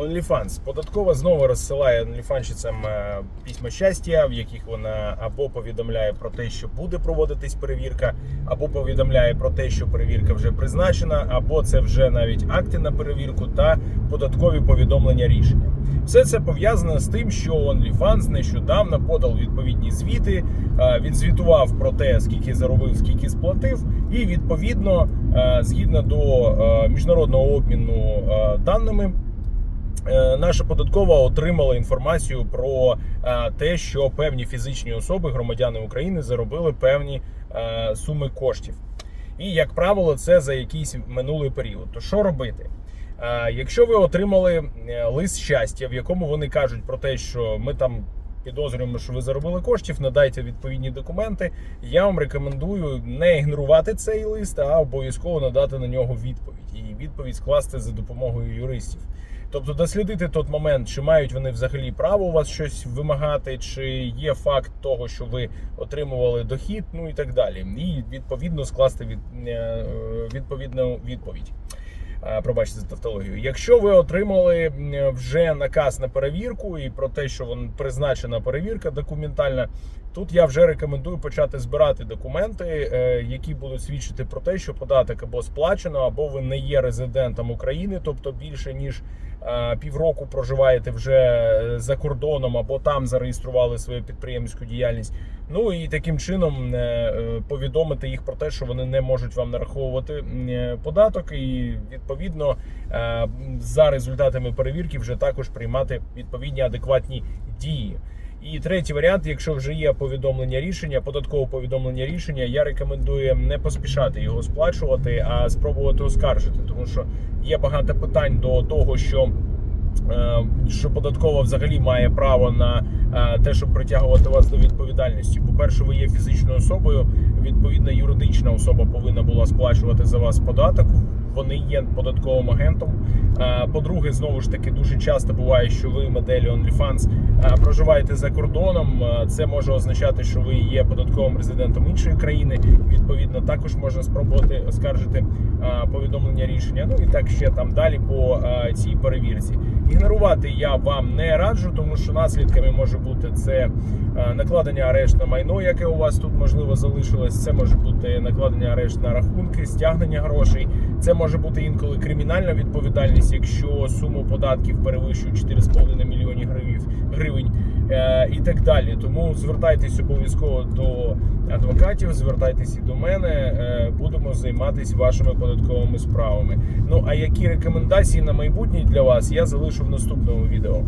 OnlyFans. Податкова знову розсилає онліфанщицям е, письма щастя, в яких вона або повідомляє про те, що буде проводитись перевірка, або повідомляє про те, що перевірка вже призначена, або це вже навіть акти на перевірку та податкові повідомлення рішення. Все це пов'язано з тим, що OnlyFans нещодавно подав відповідні звіти. е, Він звітував про те, скільки заробив, скільки сплатив, і відповідно, е, згідно до міжнародного обміну даними. Е, Наша податкова отримала інформацію про е, те, що певні фізичні особи, громадяни України, заробили певні е, суми коштів. І, як правило, це за якийсь минулий період. То що робити? Якщо ви отримали лист щастя, в якому вони кажуть про те, що ми там підозрюємо, що ви заробили коштів, надайте відповідні документи. Я вам рекомендую не ігнорувати цей лист, а обов'язково надати на нього відповідь. І відповідь скласти за допомогою юристів. Тобто дослідити той момент, чи мають вони взагалі право у вас щось вимагати, чи є факт того, що ви отримували дохід, ну і так далі. І відповідно скласти від, е, відповідну відповідь. Е, Пробачте за тавтологію. Якщо ви отримали вже наказ на перевірку і про те, що вон призначена перевірка документальна, тут я вже рекомендую почати збирати документи, е, які будуть свідчити про те, що податок або сплачено, або ви не є резидентом України, тобто більше ніж е, півроку проживаєте вже за кордоном, або там зареєстрували свою підприємницьку діяльність. Ну і таким чином е, е, повідомити їх про те, що вони не можуть вам нараховувати е, податок, і відповідно за результатами перевірки вже також приймати відповідні адекватні дії. І третій варіант, якщо вже є повідомлення рішення, податкове повідомлення рішення, я рекомендую не поспішати його сплачувати, а спробувати оскаржити, тому що є багато питань до того, що. Е, Що податкова взагалі має право на е, те, щоб притягувати вас до відповідальності. По-перше, ви є фізичною особою. Відповідна юридична особа повинна була сплачувати за вас податок. Вони є податковим агентом. По-друге, знову ж таки, дуже часто буває, що ви моделі OnlyFans проживаєте за кордоном. Це може означати, що ви є податковим резидентом іншої країни. Відповідно, також можна спробувати оскаржити повідомлення рішення. Ну і так ще там далі по цій перевірці. Ігнорувати я вам не раджу, тому що наслідками може бути це накладення арешт на майно, яке у вас тут можливо залишилось. Це може бути накладення арешт на рахунки, стягнення грошей. Це може бути інколи кримінальна відповідальність, якщо суму податків перевищує 4,5 мільйони гривень, гривень е, і так далі. Тому звертайтесь обов'язково до адвокатів, звертайтесь і до мене. е, Будемо займатися вашими податковими справами. Ну а які рекомендації на майбутнє для вас я залишу в наступному відео.